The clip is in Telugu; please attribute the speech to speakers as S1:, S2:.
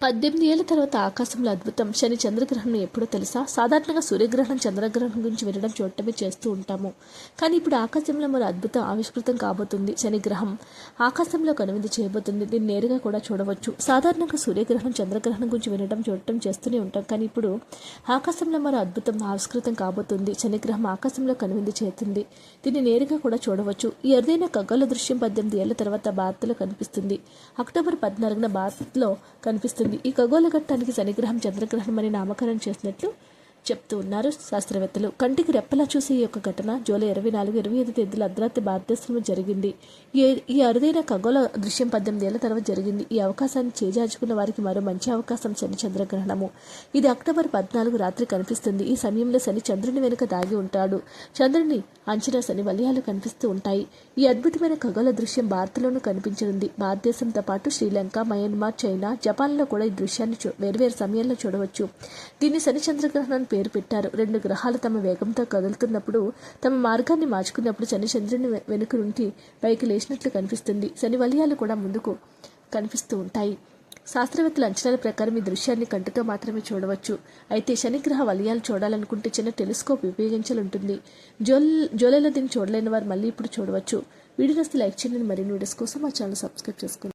S1: పద్దెనిమిది ఏళ్ళ తర్వాత ఆకాశంలో అద్భుతం. శని చంద్రగ్రహణం ఎప్పుడో తెలుసా? సాధారణంగా సూర్యగ్రహణం చంద్రగ్రహణం గురించి వినడం చూడటమే చేస్తూ ఉంటాము. కానీ ఇప్పుడు ఆకాశంలో మరో అద్భుతం ఆవిష్కృతం కాబోతుంది. శని గ్రహం ఆకాశంలో కనువింది చేయబోతుంది. దీన్ని నేరుగా కూడా చూడవచ్చు. సాధారణంగా సూర్యగ్రహణం చంద్రగ్రహణం గురించి వినడం చూడటం చేస్తూనే ఉంటాం. కానీ ఇప్పుడు ఆకాశంలో మరో అద్భుతం ఆవిష్కృతం కాబోతుంది. శనిగ్రహం ఆకాశంలో కనువిందు చేస్తుంది. దీన్ని నేరుగా కూడా చూడవచ్చు. ఈ అరుదైన ఖగోళ దృశ్యం పద్దెనిమిది ఏళ్ళ తర్వాత భారత్లో కనిపిస్తుంది. అక్టోబర్ పద్నాలుగున భారత్లో కనిపిస్తుంది. ఈ ఖగోళ ఘట్టానికి శనిగ్రహం చంద్రగ్రహణం అని నామకరణం చేసినట్లు చెప్తూ ఉన్నారు శాస్త్రవేత్తలు. కంటికి రెప్పలా చూసే ఈ యొక్క ఘటన జూలై ఇరవై నాలుగు ఇరవై ఐదు తేదీల అర్ధరాత్రి భారతదేశంలో జరిగింది. ఈ ఈ అరుదైన ఖగోళ దృశ్యం పద్దెనిమిది ఏళ్ళ తర్వాత జరిగింది. ఈ అవకాశాన్ని చేజార్చుకున్న వారికి మరో మంచి అవకాశం శని చంద్రగ్రహణము. ఇది అక్టోబర్ పద్నాలుగు రాత్రి కనిపిస్తుంది. ఈ సమయంలో శని చంద్రుని వెనుక దాగి ఉంటాడు. చంద్రుని అంచనా శని వలయాలు కనిపిస్తూ ఉంటాయి. ఈ అద్భుతమైన ఖగోళ దృశ్యం భారత్లోనూ కనిపించనుంది. భారతదేశంతో పాటు శ్రీలంక మయన్మార్ చైనా జపాన్లో కూడా ఈ దృశ్యాన్ని చూ వేర్వేరు సమయాల్లో చూడవచ్చు. దీన్ని శని చంద్రగ్రహణాన్ని పేరు పెట్టారు. రెండు గ్రహాలు తమ వేగంతో కదులుతున్నప్పుడు తమ మార్గాన్ని మార్చుకున్నప్పుడు శని చంద్రుని వెనుక నుండి పైకి లేచినట్లు కనిపిస్తుంది. శని వలయాలు కూడా ముందుకు కనిపిస్తూ ఉంటాయి. శాస్త్రవేత్తల అంచనాల ప్రకారం ఈ దృశ్యాన్ని కంటితో మాత్రమే చూడవచ్చు. అయితే శనిగ్రహ వలయాలు చూడాలనుకుంటే చిన్న టెలిస్కోప్ ఉపయోగించాలంటుంది జూల్ జూలైలో దీన్ని చూడలేని వారు మళ్ళీ ఇప్పుడు చూడవచ్చు. వీడియోస్ లైక్ చేయండి. మరిన్ని వీడియోస్ కోసం మా ఛానల్ సబ్స్క్రైబ్ చేసుకోండి.